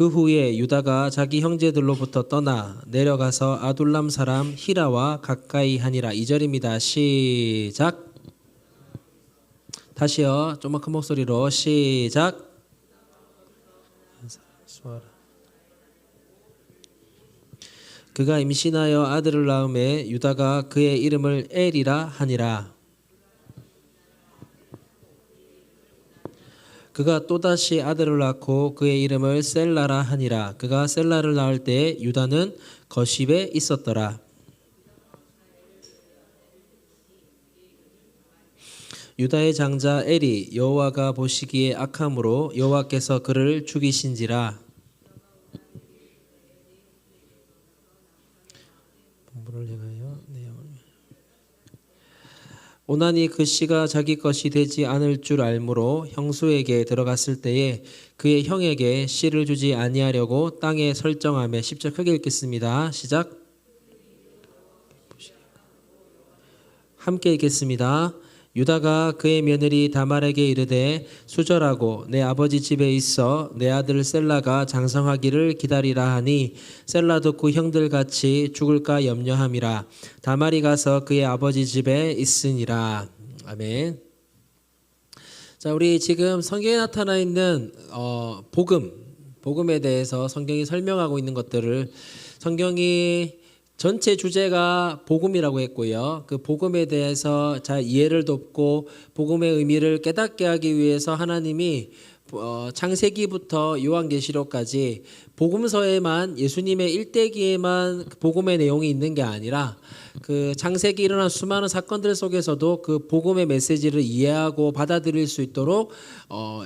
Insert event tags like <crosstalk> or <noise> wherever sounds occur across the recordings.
그 후에 유다가 자기 형제들로부터 떠나 내려가서 아둘람 사람 히라와 가까이 하니라. 2절입니다. 시작. 다시요. 좀만 큰 목소리로 시작. 그가 임신하여 아들을 낳음에 유다가 그의 이름을 엘이라 하니라. 그가 또다시 아들을 낳고 그의 이름을 셀라라 하니라. 그가 셀라를 낳을 때 유다는 거십에 있었더라. 유다의 장자 엘이 여호와가 보시기에 악함으로 여호와께서 그를 죽이신지라. 본문을 오나니 그 씨가 자기 것이 되지 않을 줄 알므로 형수에게 들어갔을 때에 그의 형에게 씨를 주지 아니하려고 땅에 설정하며 10절 크게 읽겠습니다. 시작. 함께 읽겠습니다. 유다가 그의 며느리 다말에게 이르되 수절하고 내 아버지 집에 있어 내 아들 셀라가 장성하기를 기다리라 하니 셀라 듣고 형들 같이 죽을까 염려함이라 다말이 가서 그의 아버지 집에 있으니라 아멘. 자 우리 지금 성경에 나타나 있는 어, 복음 복음에 대해서 성경이 설명하고 있는 것들을 성경이 전체 주제가 복음이라고 했고요. 그 복음에 대해서 잘 이해를 돕고 복음의 의미를 깨닫게 하기 위해서 하나님이 어, 창세기부터 요한계시록까지 복음서에만 예수님의 일대기에만 복음의 내용이 있는 게 아니라 그 창세기 일어난 수많은 사건들 속에서도 그 복음의 메시지를 이해하고 받아들일 수 있도록 어,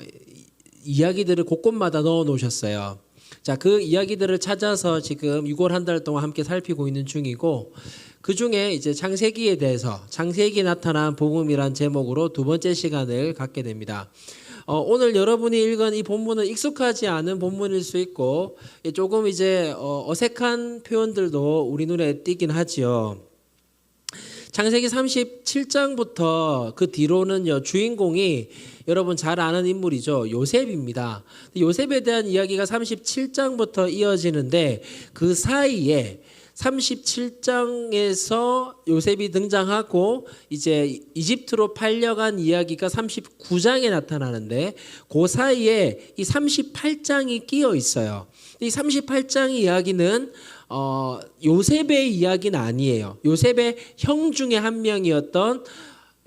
이야기들을 곳곳마다 넣어 놓으셨어요. 자, 그 이야기들을 찾아서 지금 6월 한 달 동안 함께 살피고 있는 중이고 그 중에 이제 창세기에 대해서 창세기에 나타난 복음이란 제목으로 두 번째 시간을 갖게 됩니다. 어, 오늘 여러분이 읽은 이 본문은 익숙하지 않은 본문일 수 있고 조금 이제 어, 어색한 표현들도 우리 눈에 띄긴 하지요. 창세기 37장부터 그 뒤로는요 주인공이 여러분 잘 아는 인물이죠 요셉입니다. 요셉에 대한 이야기가 37장부터 이어지는데 그 사이에 37장에서 요셉이 등장하고 이제 이집트로 팔려간 이야기가 39장에 나타나는데 그 사이에 이 38장이 끼어 있어요. 이 38장 이야기는 어, 요셉의 이야기는 아니에요. 요셉의 형 중에 한 명이었던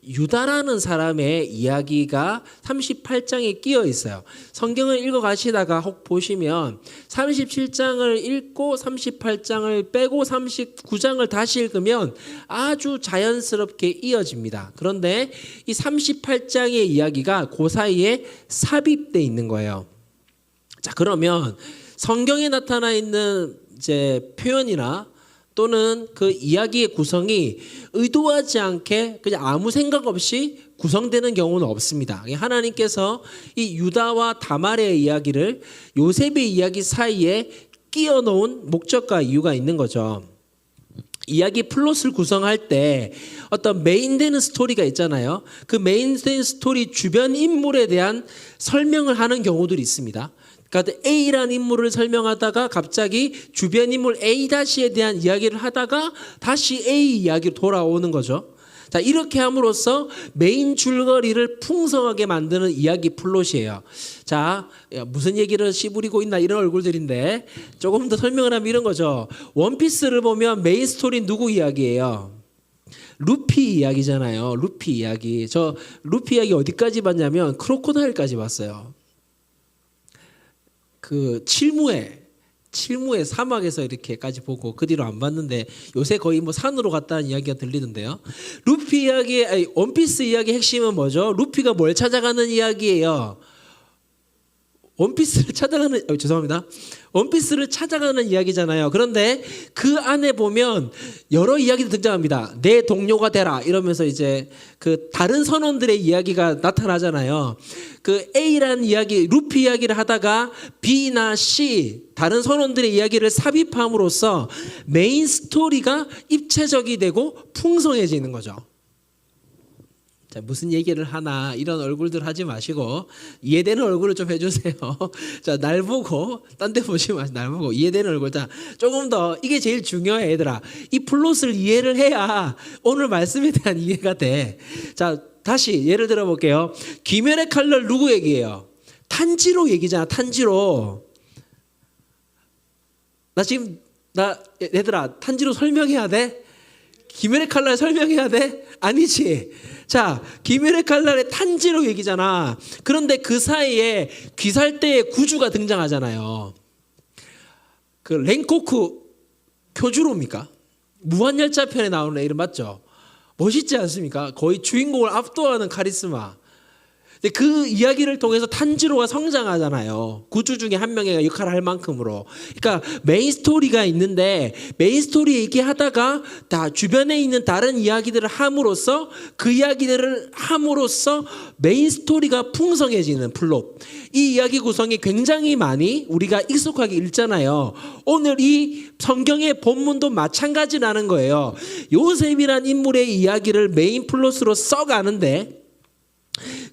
유다라는 사람의 이야기가 38장에 끼어 있어요. 성경을 읽어 가시다가 혹 보시면 37장을 읽고 38장을 빼고 39장을 다시 읽으면 아주 자연스럽게 이어집니다. 그런데 이 38장의 이야기가 그 사이에 삽입돼 있는 거예요. 자, 그러면 성경에 나타나 있는 이제 표현이나 또는 그 이야기의 구성이 의도하지 않게 그냥 아무 생각 없이 구성되는 경우는 없습니다. 하나님께서 이 유다와 다말의 이야기를 요셉의 이야기 사이에 끼워 놓은 목적과 이유가 있는 거죠. 이야기 플롯을 구성할 때 어떤 메인되는 스토리가 있잖아요. 그 메인된 스토리 주변 인물에 대한 설명을 하는 경우들이 있습니다. 그러니까 A라는 인물을 설명하다가 갑자기 주변 인물 A-에 대한 이야기를 하다가 다시 A 이야기로 돌아오는 거죠. 자, 이렇게 함으로써 메인 줄거리를 풍성하게 만드는 이야기 플롯이에요. 자, 무슨 얘기를 씨부리고 있나 이런 얼굴들인데 조금 더 설명을 하면 이런 거죠. 원피스를 보면 메인 스토리 누구 이야기예요? 루피 이야기잖아요. 루피 이야기. 저 루피 이야기 어디까지 봤냐면 크로코다일까지 봤어요. 그 칠무에 칠무의 사막에서 이렇게까지 보고 그 뒤로 안 봤는데 요새 거의 뭐 산으로 갔다는 이야기가 들리던데요. 루피 이야기, 원피스 이야기 핵심은 뭐죠? 루피가 뭘 찾아가는 이야기예요. 원피스를 찾아가는 어, 죄송합니다. 원피스를 찾아가는 이야기잖아요. 그런데 그 안에 보면 여러 이야기도 등장합니다. 내 동료가 되라 이러면서 이제 그 다른 선원들의 이야기가 나타나잖아요. 그 A라는 이야기, 루피 이야기를 하다가 B나 C 다른 선원들의 이야기를 삽입함으로써 메인 스토리가 입체적이 되고 풍성해지는 거죠. 자, 무슨 얘기를 하나 이런 얼굴들 하지 마시고 이해되는 얼굴을 좀 해주세요. <laughs> 자, 날 보고 딴 데 보지 마시고 날 보고 이해되는 얼굴. 자, 조금 더 이게 제일 중요해 얘들아. 이 플롯을 이해를 해야 오늘 말씀에 대한 이해가 돼. 자, 다시 예를 들어 볼게요. 김연의 칼날 누구 얘기예요? 탄지로 얘기잖아. 탄지로. 나 지금 나 얘들아 탄지로 설명해야 돼? 김연의 칼날 설명해야 돼? 아니지. 자, 김연의 칼날의 탄지로 얘기잖아. 그런데 그 사이에 귀살대의 구주가 등장하잖아요. 그 랭코크 교주로입니까? 무한열차 편에 나오는 이름 맞죠? 멋있지 않습니까? 거의 주인공을 압도하는 카리스마. 근데 그 이야기를 통해서 탄지로가 성장하잖아요. 구주 중에 한 명의 역할을 할 만큼으로. 그러니까 메인 스토리가 있는데 메인 스토리 얘기 하다가 다 주변에 있는 다른 이야기들을 함으로써 그 이야기들을 함으로써 메인 스토리가 풍성해지는 플롯. 이 이야기 구성이 굉장히 많이 우리가 익숙하게 읽잖아요. 오늘 이 성경의 본문도 마찬가지라는 거예요. 요셉이란 인물의 이야기를 메인 플롯으로 써가는데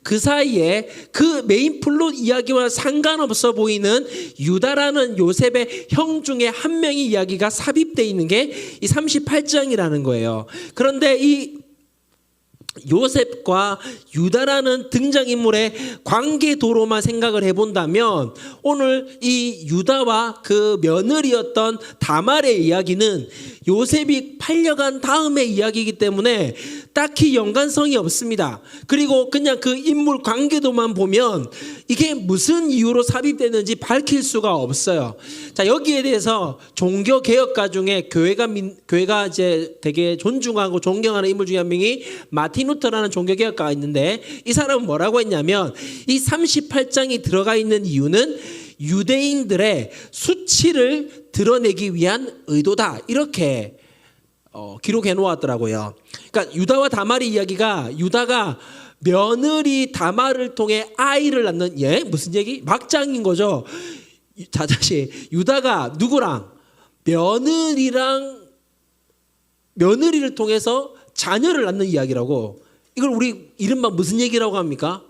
그 사이에 그 메인 플롯 이야기와 상관없어 보이는 유다라는 요셉의 형 중에 한 명의 이야기가 삽입되어 있는 게 이 38장이라는 거예요. 그런데 이 요셉과 유다라는 등장인물의 관계도로만 생각을 해본다면 오늘 이 유다와 그 며느리였던 다말의 이야기는 요셉이 팔려간 다음의 이야기이기 때문에 딱히 연관성이 없습니다. 그리고 그냥 그 인물 관계도만 보면 이게 무슨 이유로 삽입됐는지 밝힐 수가 없어요. 자, 여기에 대해서 종교 개혁가 중에 교회가 민, 교회가 이제 되게 존중하고 존경하는 인물 중에 한 명이 마틴 루터라는 종교 개혁가가 있는데 이 사람은 뭐라고 했냐면 이 38장이 들어가 있는 이유는 유대인들의 수치를 드러내기 위한 의도다. 이렇게 어, 기록해 놓았더라고요. 그러니까 유다와 다말의 이야기가 유다가 며느리 다말을 통해 아이를 낳는 예 무슨 얘기 막장인 거죠. 자 다시 유다가 누구랑 며느리랑 며느리를 통해서 자녀를 낳는 이야기라고 이걸 우리 이른바 무슨 얘기라고 합니까?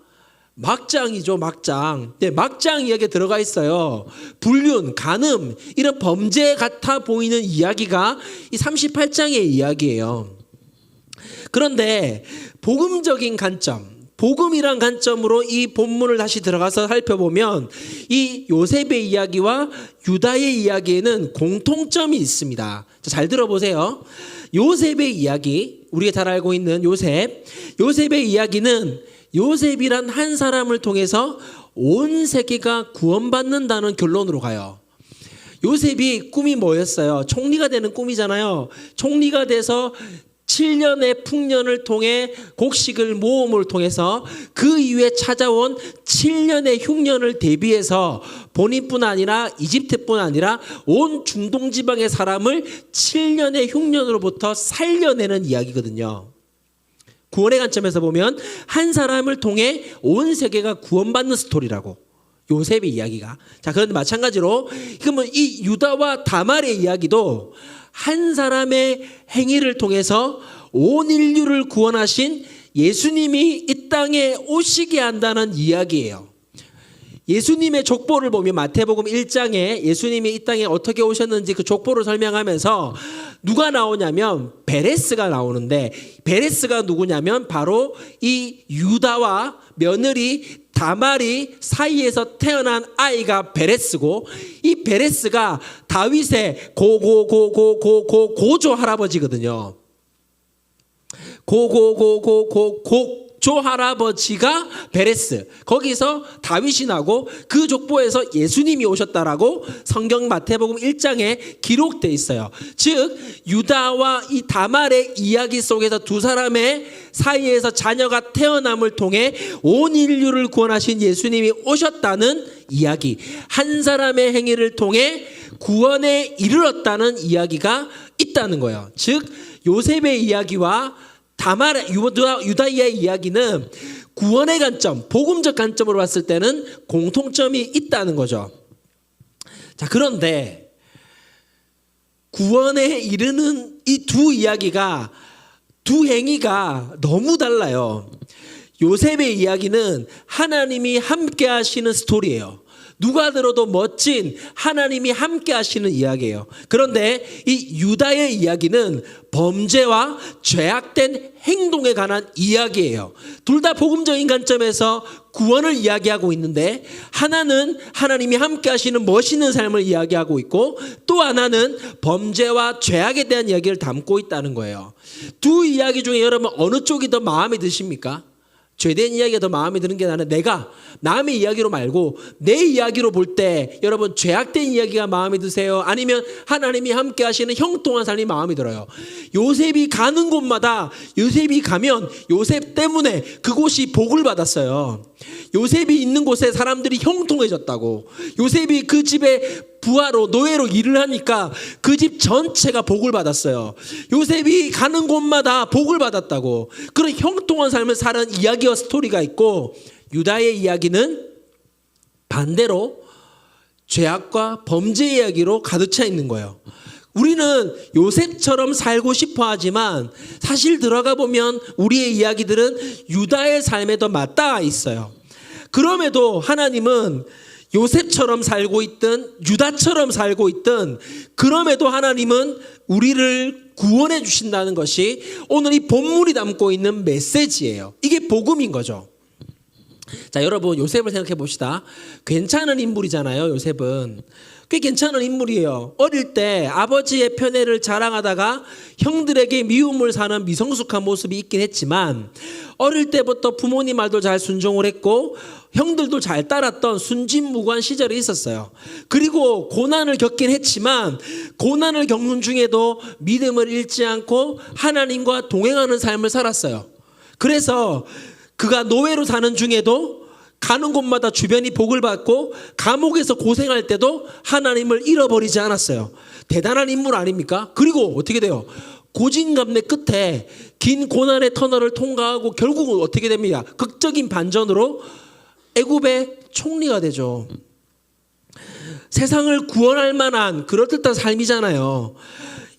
막장이죠, 막장. 네, 막장 이야기에 들어가 있어요. 불륜, 간음, 이런 범죄 같아 보이는 이야기가 이 38장의 이야기예요. 그런데 복음적인 관점, 복음이란 관점으로 이 본문을 다시 들어가서 살펴보면 이 요셉의 이야기와 유다의 이야기에는 공통점이 있습니다. 자, 잘 들어보세요. 요셉의 이야기, 우리가 잘 알고 있는 요셉. 요셉의 이야기는 요셉이란 한 사람을 통해서 온 세계가 구원받는다는 결론으로 가요. 요셉이 꿈이 뭐였어요? 총리가 되는 꿈이잖아요. 총리가 돼서 7년의 풍년을 통해 곡식을 모음을 통해서 그 이후에 찾아온 7년의 흉년을 대비해서 본인뿐 아니라 이집트뿐 아니라 온 중동 지방의 사람을 7년의 흉년으로부터 살려내는 이야기거든요. 구원의 관점에서 보면 한 사람을 통해 온 세계가 구원받는 스토리라고. 요셉의 이야기가. 자, 그런데 마찬가지로 그러면 이 유다와 다말의 이야기도 한 사람의 행위를 통해서 온 인류를 구원하신 예수님이 이 땅에 오시게 한다는 이야기예요. 예수님의 족보를 보면 마태복음 1장에 예수님이 이 땅에 어떻게 오셨는지 그 족보를 설명하면서 누가 나오냐면 베레스가 나오는데 베레스가 누구냐면 바로 이 유다와 며느리 다말이 사이에서 태어난 아이가 베레스고 이 베레스가 다윗의 고고고고고고 고조 할아버지거든요. 고고고고고고 조 할아버지가 베레스 거기서 다윗이 나고 그 족보에서 예수님이 오셨다라고 성경 마태복음 1장에 기록돼 있어요. 즉 유다와 이 다말의 이야기 속에서 두 사람의 사이에서 자녀가 태어남을 통해 온 인류를 구원하신 예수님이 오셨다는 이야기. 한 사람의 행위를 통해 구원에 이르렀다는 이야기가 있다는 거예요. 즉 요셉의 이야기와 다말 유다 유다의 이야기는 구원의 관점, 복음적 관점으로 봤을 때는 공통점이 있다는 거죠. 자, 그런데 구원에 이르는 이 두 이야기가 두 행위가 너무 달라요. 요셉의 이야기는 하나님이 함께 하시는 스토리예요. 누가 들어도 멋진 하나님이 함께 하시는 이야기예요. 그런데 이 유다의 이야기는 범죄와 죄악된 행동에 관한 이야기예요. 둘 다 복음적인 관점에서 구원을 이야기하고 있는데 하나는 하나님이 함께 하시는 멋있는 삶을 이야기하고 있고 또 하나는 범죄와 죄악에 대한 이야기를 담고 있다는 거예요. 두 이야기 중에 여러분 어느 쪽이 더 마음에 드십니까? 죄된 이야기가 더 마음에 드는 게 나는 내가 남의 이야기로 말고 내 이야기로 볼 때 여러분 죄악된 이야기가 마음에 드세요? 아니면 하나님이 함께 하시는 형통한 삶이 마음에 들어요? 요셉이 가는 곳마다 요셉이 가면 요셉 때문에 그곳이 복을 받았어요. 요셉이 있는 곳에 사람들이 형통해졌다고. 요셉이 그 집에 부하로 노예로 일을 하니까 그 집 전체가 복을 받았어요. 요셉이 가는 곳마다 복을 받았다고. 그런 형통한 삶을 사는 이야기와 스토리가 있고 유다의 이야기는 반대로 죄악과 범죄 이야기로 가득 차 있는 거예요. 우리는 요셉처럼 살고 싶어 하지만 사실 들어가 보면 우리의 이야기들은 유다의 삶에 더 맞닿아 있어요. 그럼에도 하나님은 요셉처럼 살고 있든 유다처럼 살고 있든 그럼에도 하나님은 우리를 구원해 주신다는 것이 오늘 이 본문이 담고 있는 메시지예요. 이게 복음인 거죠. 자, 여러분 요셉을 생각해 봅시다. 괜찮은 인물이잖아요, 요셉은. 꽤 괜찮은 인물이에요. 어릴 때 아버지의 편애를 자랑하다가 형들에게 미움을 사는 미성숙한 모습이 있긴 했지만 어릴 때부터 부모님 말도 잘 순종을 했고 형들도 잘 따랐던 순진무구한 시절이 있었어요. 그리고 고난을 겪긴 했지만 고난을 겪는 중에도 믿음을 잃지 않고 하나님과 동행하는 삶을 살았어요. 그래서 그가 노예로 사는 중에도 가는 곳마다 주변이 복을 받고 감옥에서 고생할 때도 하나님을 잃어버리지 않았어요. 대단한 인물 아닙니까? 그리고 어떻게 돼요? 고진감래 끝에 긴 고난의 터널을 통과하고 결국은 어떻게 됩니까? 극적인 반전으로 애굽의 총리가 되죠. 세상을 구원할 만한 그럴듯한 삶이잖아요.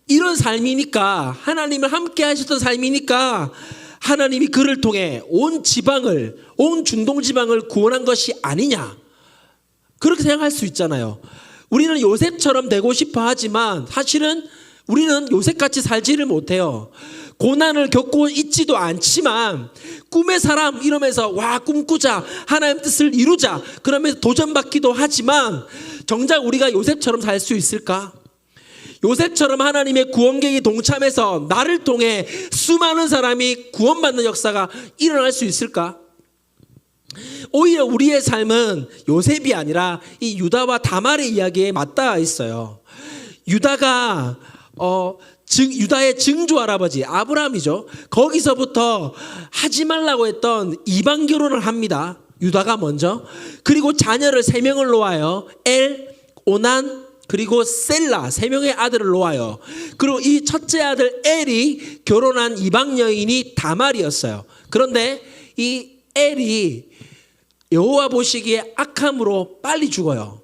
이런 삶이니까 하나님을 함께 하셨던 삶이니까 하나님이 그를 통해 온 지방을 온 중동 지방을 구원한 것이 아니냐 그렇게 생각할 수 있잖아요. 우리는 요셉처럼 되고 싶어 하지만 사실은 우리는 요셉같이 살지를 못해요. 고난을 겪고 있지도 않지만 꿈의 사람 이러면서 와 꿈꾸자 하나님 뜻을 이루자 그러면서 도전받기도 하지만 정작 우리가 요셉처럼 살 수 있을까? 요셉처럼 하나님의 구원객이 동참해서 나를 통해 수많은 사람이 구원받는 역사가 일어날 수 있을까? 오히려 우리의 삶은 요셉이 아니라 이 유다와 다말의 이야기에 맞닿아 있어요. 유다가 어 증, 유다의 증조 할아버지 아브라함이죠. 거기서부터 하지 말라고 했던 이방 결혼을 합니다. 유다가 먼저. 그리고 자녀를 세 명을 놓아요. 엘, 오난, 그리고 셀라 세 명의 아들을 놓아요. 그리고 이 첫째 아들 엘이 결혼한 이방 여인이 다말이었어요. 그런데 이 엘이 여호와 보시기에 악함으로 빨리 죽어요.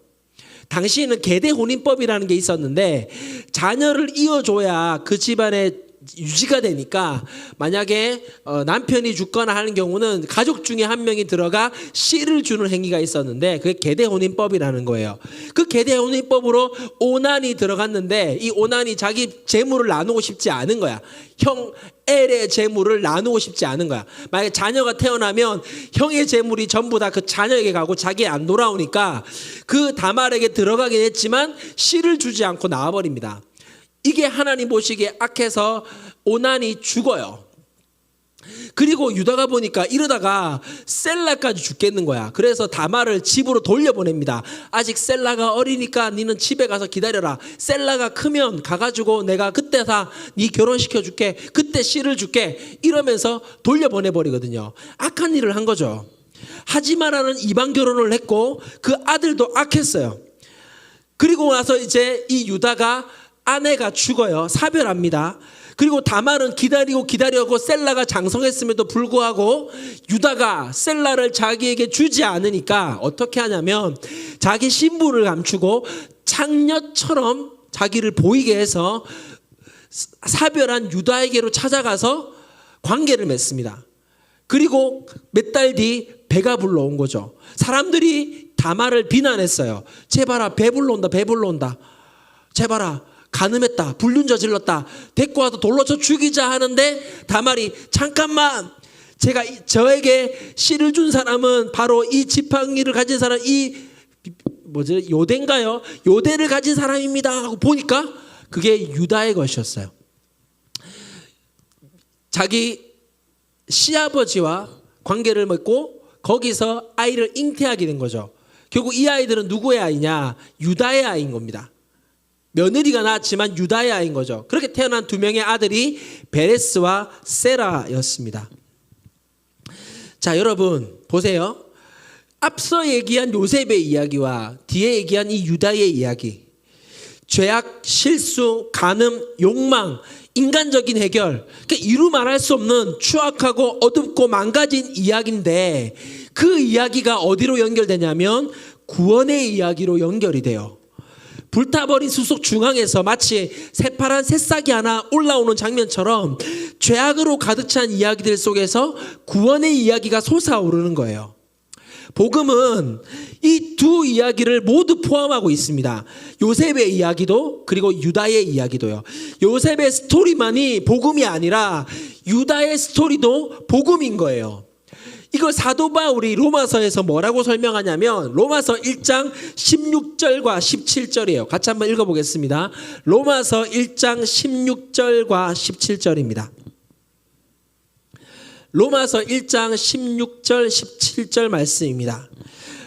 당시에는 계대 혼인법이라는 게 있었는데 자녀를 이어줘야 그 집안의 유지가 되니까 만약에 어, 남편이 죽거나 하는 경우는 가족 중에 한 명이 들어가 씨를 주는 행위가 있었는데 그게 계대 혼인법이라는 거예요. 그 계대 혼인법으로 오난이 들어갔는데 이 오난이 자기 재물을 나누고 싶지 않은 거야. 형 엘의 재물을 나누고 싶지 않은 거야. 만약에 자녀가 태어나면 형의 재물이 전부 다 그 자녀에게 가고 자기 안 돌아오니까 그 다말에게 들어가긴 했지만 씨를 주지 않고 나와버립니다. 이게 하나님 보시기에 악해서 오난이 죽어요. 그리고 유다가 보니까 이러다가 셀라까지 죽겠는 거야. 그래서 다말을 집으로 돌려보냅니다. 아직 셀라가 어리니까 니는 집에 가서 기다려라. 셀라가 크면 가가지고 내가 그때 다네 결혼시켜 줄게. 그때 씨를 줄게. 이러면서 돌려보내버리거든요. 악한 일을 한 거죠. 하지 말라는 이방 결혼을 했고 그 아들도 악했어요. 그리고 나서 이제 이 유다가 아내가 죽어요. 사별합니다. 그리고 다말은 기다리고 기다려고 셀라가 장성했음에도 불구하고 유다가 셀라를 자기에게 주지 않으니까 어떻게 하냐면 자기 신분을 감추고 창녀처럼 자기를 보이게 해서 사별한 유다에게로 찾아가서 관계를 맺습니다. 그리고 몇 달 뒤 배가 불러온 거죠. 사람들이 다말을 비난했어요. 제발아 배 불러온다 배 불러온다. 제발아 가늠했다 불륜 저질렀다 데리고 와서 돌로 쳐 죽이자 하는데 다말이 잠깐만 제가 이- 저에게 씨를 준 사람은 바로 이 지팡이를 가진 사람 이 뭐지 요대인가요? 요대를 가진 사람입니다 하고 보니까 그게 유다의 것이었어요. 자기 시아버지와 관계를 맺고 거기서 아이를 잉태하게 된 거죠. 결국 이 아이들은 누구의 아이냐? 유다의 아이인 겁니다. 며느리가 낳았지만 유다의 아이인 거죠. 그렇게 태어난 두 명의 아들이 베레스와 세라였습니다. 자, 여러분 보세요. 앞서 얘기한 요셉의 이야기와 뒤에 얘기한 이 유다의 이야기. 죄악, 실수, 간음, 욕망, 인간적인 해결. 그러니까 이루 말할 수 없는 추악하고 어둡고 망가진 이야기인데 그 이야기가 어디로 연결되냐면 구원의 이야기로 연결이 돼요. 불타버린 수속 중앙에서 마치 새파란 새싹이 하나 올라오는 장면처럼 죄악으로 가득 찬 이야기들 속에서 구원의 이야기가 솟아오르는 거예요. 복음은 이 두 이야기를 모두 포함하고 있습니다. 요셉의 이야기도 그리고 유다의 이야기도요. 요셉의 스토리만이 복음이 아니라 유다의 스토리도 복음인 거예요. 이걸 사도 바울이 로마서에서 뭐라고 설명하냐면 로마서 1장 16절과 17절이에요. 같이 한번 읽어 보겠습니다. 로마서 1장 16절과 17절입니다. 로마서 1장 16절 17절 말씀입니다.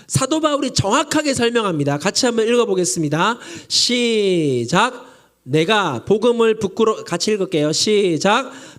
사도 바울이 정확하게 설명합니다. 같이 한번 읽어 보겠습니다. 시작. 내가 복음을 부끄러 같이 읽을게요. 시작.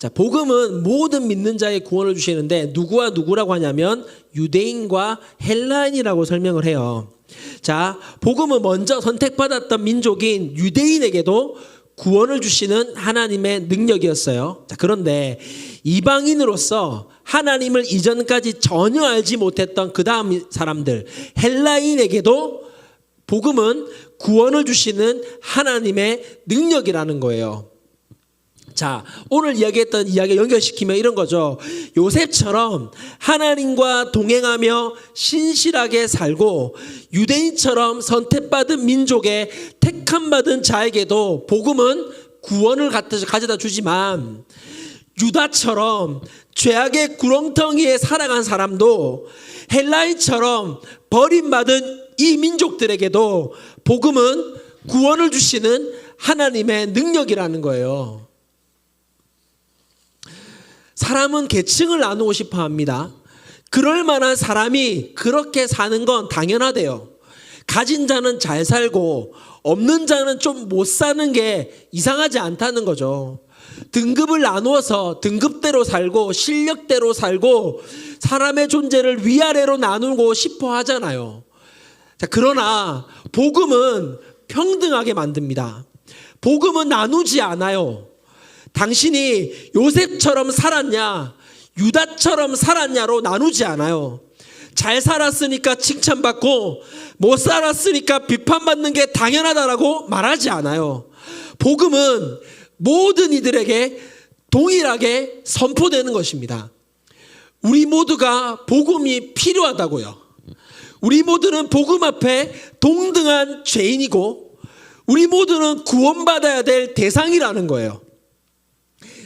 자, 복음은 모든 믿는 자의 구원을 주시는데 누구와 누구라고 하냐면 유대인과 헬라인이라고 설명을 해요. 자, 복음은 먼저 선택받았던 민족인 유대인에게도 구원을 주시는 하나님의 능력이었어요. 자, 그런데 이방인으로서 하나님을 이전까지 전혀 알지 못했던 그 다음 사람들, 헬라인에게도 복음은 구원을 주시는 하나님의 능력이라는 거예요. 자, 오늘 이야기했던 이야기 연결시키면 이런 거죠. 요셉처럼 하나님과 동행하며 신실하게 살고 유대인처럼 선택받은 민족의 택함받은 자에게도 복음은 구원을 가져다 주지만 유다처럼 죄악의 구렁텅이에 살아간 사람도 헬라인처럼 버림받은 이 민족들에게도 복음은 구원을 주시는 하나님의 능력이라는 거예요. 사람은 계층을 나누고 싶어 합니다. 그럴 만한 사람이 그렇게 사는 건 당연하대요. 가진 자는 잘 살고 없는 자는 좀 못 사는 게 이상하지 않다는 거죠. 등급을 나누어서 등급대로 살고 실력대로 살고 사람의 존재를 위아래로 나누고 싶어 하잖아요. 자, 그러나 복음은 평등하게 만듭니다. 복음은 나누지 않아요. 당신이 요셉처럼 살았냐, 유다처럼 살았냐로 나누지 않아요. 잘 살았으니까 칭찬받고 못 살았으니까 비판받는 게 당연하다라고 말하지 않아요. 복음은 모든 이들에게 동일하게 선포되는 것입니다. 우리 모두가 복음이 필요하다고요. 우리 모두는 복음 앞에 동등한 죄인이고 우리 모두는 구원받아야 될 대상이라는 거예요.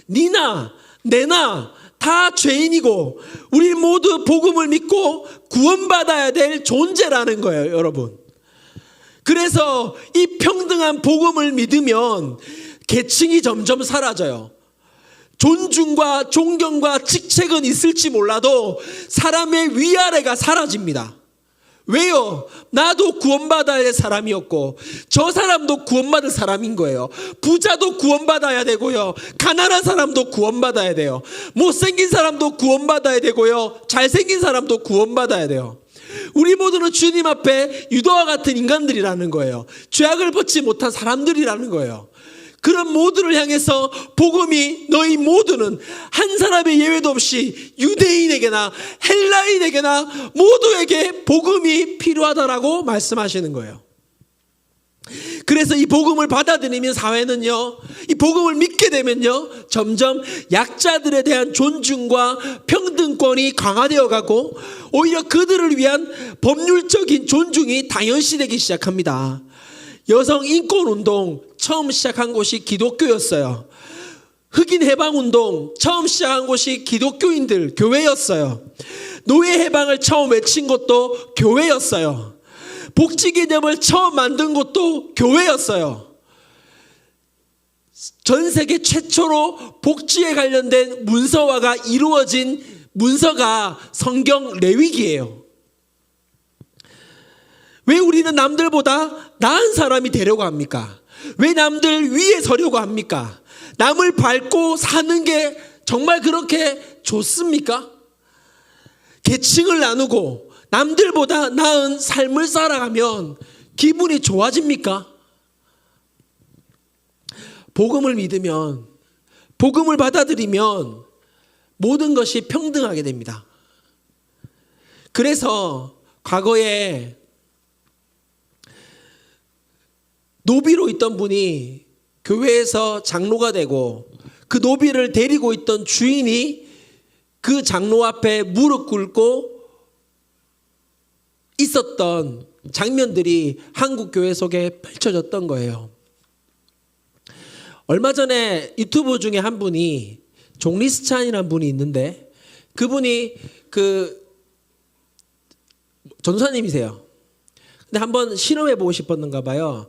니나 내나 다 죄인이고 우리 모두 복음을 믿고 구원받아야 될 존재라는 거예요, 여러분. 그래서 이 평등한 복음을 믿으면 계층이 점점 사라져요. 존중과 존경과 직책은 있을지 몰라도 사람의 위아래가 사라집니다. 왜요? 나도 구원받아야 될 사람이었고 저 사람도 구원받을 사람인 거예요. 부자도 구원받아야 되고요. 가난한 사람도 구원받아야 돼요. 못생긴 사람도 구원받아야 되고요. 잘생긴 사람도 구원받아야 돼요. 우리 모두는 주님 앞에 유다와 같은 인간들이라는 거예요. 죄악을 벗지 못한 사람들이라는 거예요. 그런 모두를 향해서 복음이 너희 모두는 한 사람의 예외도 없이 유대인에게나 헬라인에게나 모두에게 복음이 필요하다라고 말씀하시는 거예요. 그래서 이 복음을 받아들이면 사회는요, 이 복음을 믿게 되면요, 점점 약자들에 대한 존중과 평등권이 강화되어 가고, 오히려 그들을 위한 법률적인 존중이 당연시되기 시작합니다. 여성 인권 운동 처음 시작한 곳이 기독교였어요. 흑인 해방 운동 처음 시작한 곳이 기독교인들 교회였어요. 노예 해방을 처음 외친 곳도 교회였어요. 복지 개념을 처음 만든 곳도 교회였어요. 전 세계 최초로 복지에 관련된 문서화가 이루어진 문서가 성경 레위기예요. 왜 우리는 남들보다 나은 사람이 되려고 합니까? 왜 남들 위에 서려고 합니까? 남을 밟고 사는 게 정말 그렇게 좋습니까? 계층을 나누고 남들보다 나은 삶을 살아가면 기분이 좋아집니까? 복음을 믿으면, 복음을 받아들이면 모든 것이 평등하게 됩니다. 그래서 과거에 노비로 있던 분이 교회에서 장로가 되고 그 노비를 데리고 있던 주인이 그 장로 앞에 무릎 꿇고 있었던 장면들이 한국 교회 속에 펼쳐졌던 거예요. 얼마 전에 유튜브 중에 한 분이 종리스찬이라는 분이 있는데 그분이 그 전사님이세요. 근데 한번 실험해 보고 싶었는가 봐요.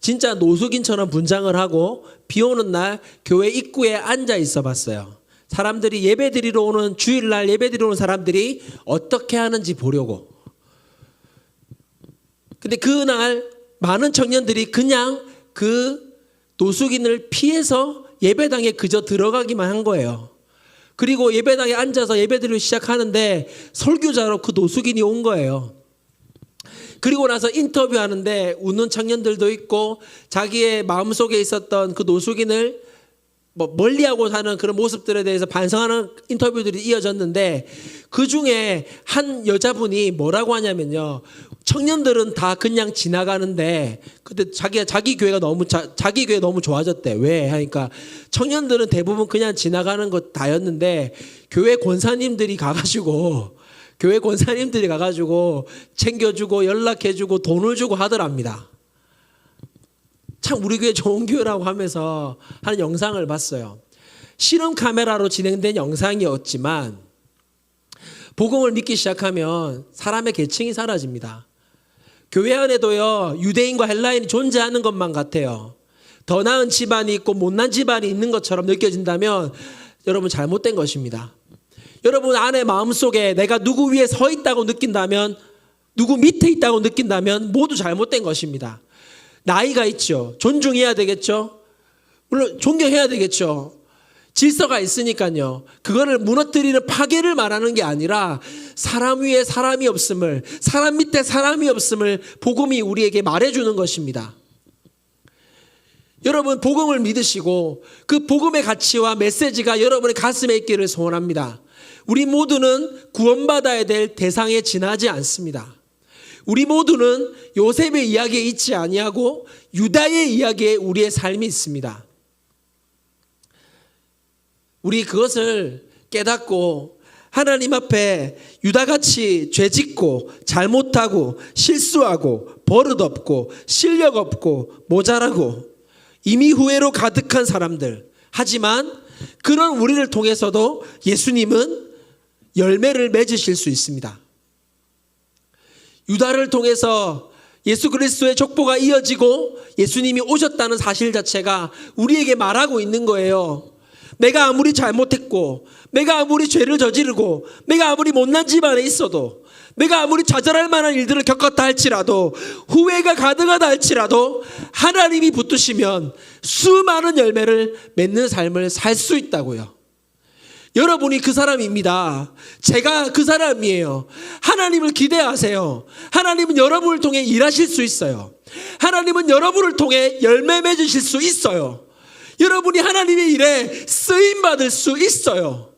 진짜 노숙인처럼 분장을 하고 비 오는 날 교회 입구에 앉아 있어 봤어요. 사람들이 예배 드리러 오는 주일날 예배 드리러 오는 사람들이 어떻게 하는지 보려고. 근데 그날 많은 청년들이 그냥 그 노숙인을 피해서 예배당에 그저 들어가기만 한 거예요. 그리고 예배당에 앉아서 예배드리기 시작하는데 설교자로 그 노숙인이 온 거예요. 그리고 나서 인터뷰하는데 웃는 청년들도 있고 자기의 마음속에 있었던 그 노숙인을 뭐 멀리하고 사는 그런 모습들에 대해서 반성하는 인터뷰들이 이어졌는데 그 중에 한 여자분이 뭐라고 하냐면요. 청년들은 다 그냥 지나가는데 그때 자기가 자기 교회가 너무 자, 자기 교회 너무 좋아졌대. 왜? 하니까 청년들은 대부분 그냥 지나가는 것 다였는데 교회 권사님들이 가 가지고 교회 권사님들이 가가지고 챙겨주고 연락해주고 돈을 주고 하더랍니다. 참 우리 교회 좋은 교회라고 하면서 하는 영상을 봤어요. 실험 카메라로 진행된 영상이었지만 복음을 믿기 시작하면 사람의 계층이 사라집니다. 교회 안에도요 유대인과 헬라인이 존재하는 것만 같아요. 더 나은 집안이 있고 못난 집안이 있는 것처럼 느껴진다면 여러분 잘못된 것입니다. 여러분 안에 마음속에 내가 누구 위에 서 있다고 느낀다면 누구 밑에 있다고 느낀다면 모두 잘못된 것입니다. 나이가 있죠. 존중해야 되겠죠. 물론 존경해야 되겠죠. 질서가 있으니까요. 그거를 무너뜨리는 파괴를 말하는 게 아니라 사람 위에 사람이 없음을, 사람 밑에 사람이 없음을 복음이 우리에게 말해주는 것입니다. 여러분, 복음을 믿으시고 그 복음의 가치와 메시지가 여러분의 가슴에 있기를 소원합니다. 우리 모두는 구원받아야 될 대상에 지나지 않습니다. 우리 모두는 요셉의 이야기에 있지 아니하고 유다의 이야기에 우리의 삶이 있습니다. 우리 그것을 깨닫고 하나님 앞에 유다같이 죄 짓고 잘못하고 실수하고 버릇없고 실력 없고 모자라고 이미 후회로 가득한 사람들 하지만 그런 우리를 통해서도 예수님은 열매를 맺으실 수 있습니다. 유다를 통해서 예수 그리스도의 족보가 이어지고 예수님이 오셨다는 사실 자체가 우리에게 말하고 있는 거예요. 내가 아무리 잘못했고, 내가 아무리 죄를 저지르고, 내가 아무리 못난 집안에 있어도, 내가 아무리 좌절할 만한 일들을 겪었다 할지라도, 후회가 가득하다 할지라도, 하나님이 붙드시면 수많은 열매를 맺는 삶을 살 수 있다고요. 여러분이 그 사람입니다. 제가 그 사람이에요. 하나님을 기대하세요. 하나님은 여러분을 통해 일하실 수 있어요. 하나님은 여러분을 통해 열매 맺으실 수 있어요. 여러분이 하나님의 일에 쓰임 받을 수 있어요.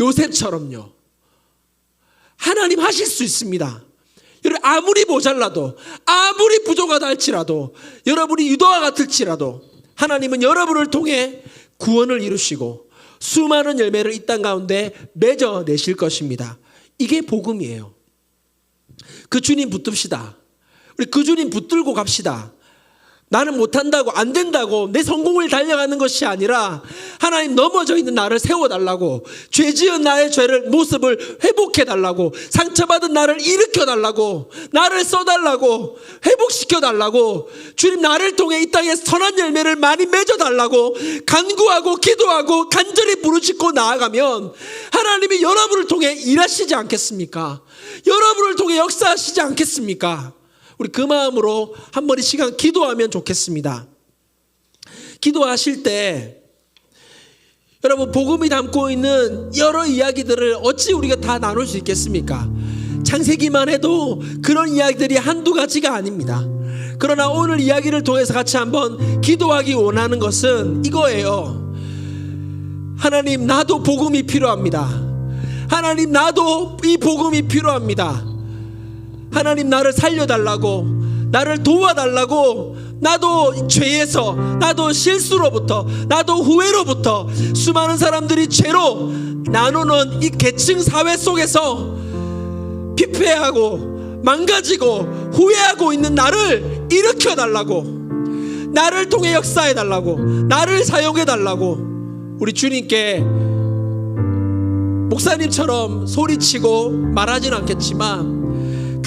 요셉처럼요. 하나님 하실 수 있습니다. 여러분 아무리 모자라도 아무리 부족하다 할지라도 여러분이 유도와 같을지라도 하나님은 여러분을 통해 구원을 이루시고 수많은 열매를 이 땅 가운데 맺어 내실 것입니다. 이게 복음이에요. 그 주님 붙듭시다. 우리 그 주님 붙들고 갑시다. 나는 못한다고 안 된다고 내 성공을 달려가는 것이 아니라 하나님 넘어져 있는 나를 세워달라고 죄 지은 나의 죄를 모습을 회복해달라고 상처받은 나를 일으켜달라고 나를 써달라고 회복시켜달라고 주님 나를 통해 이 땅에 선한 열매를 많이 맺어달라고 간구하고 기도하고 간절히 부르짖고 나아가면 하나님이 여러분을 통해 일하시지 않겠습니까? 여러분을 통해 역사하시지 않겠습니까? 우리 그 마음으로 한 번의 시간 기도하면 좋겠습니다. 기도하실 때 여러분 복음이 담고 있는 여러 이야기들을 어찌 우리가 다 나눌 수 있겠습니까? 창세기만 해도 그런 이야기들이 한두 가지가 아닙니다. 그러나 오늘 이야기를 통해서 같이 한번 기도하기 원하는 것은 이거예요. 하나님 나도 복음이 필요합니다. 하나님 나도 이 복음이 필요합니다. 하나님 나를 살려달라고 나를 도와달라고 나도 죄에서 나도 실수로부터 나도 후회로부터 수많은 사람들이 죄로 나누는 이 계층 사회 속에서 피폐하고 망가지고 후회하고 있는 나를 일으켜 달라고 나를 통해 역사해 달라고 나를 사용해 달라고 우리 주님께 목사님처럼 소리치고 말하진 않겠지만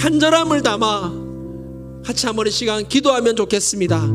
간절함을 담아 같이 한번 이 시간 기도하면 좋겠습니다.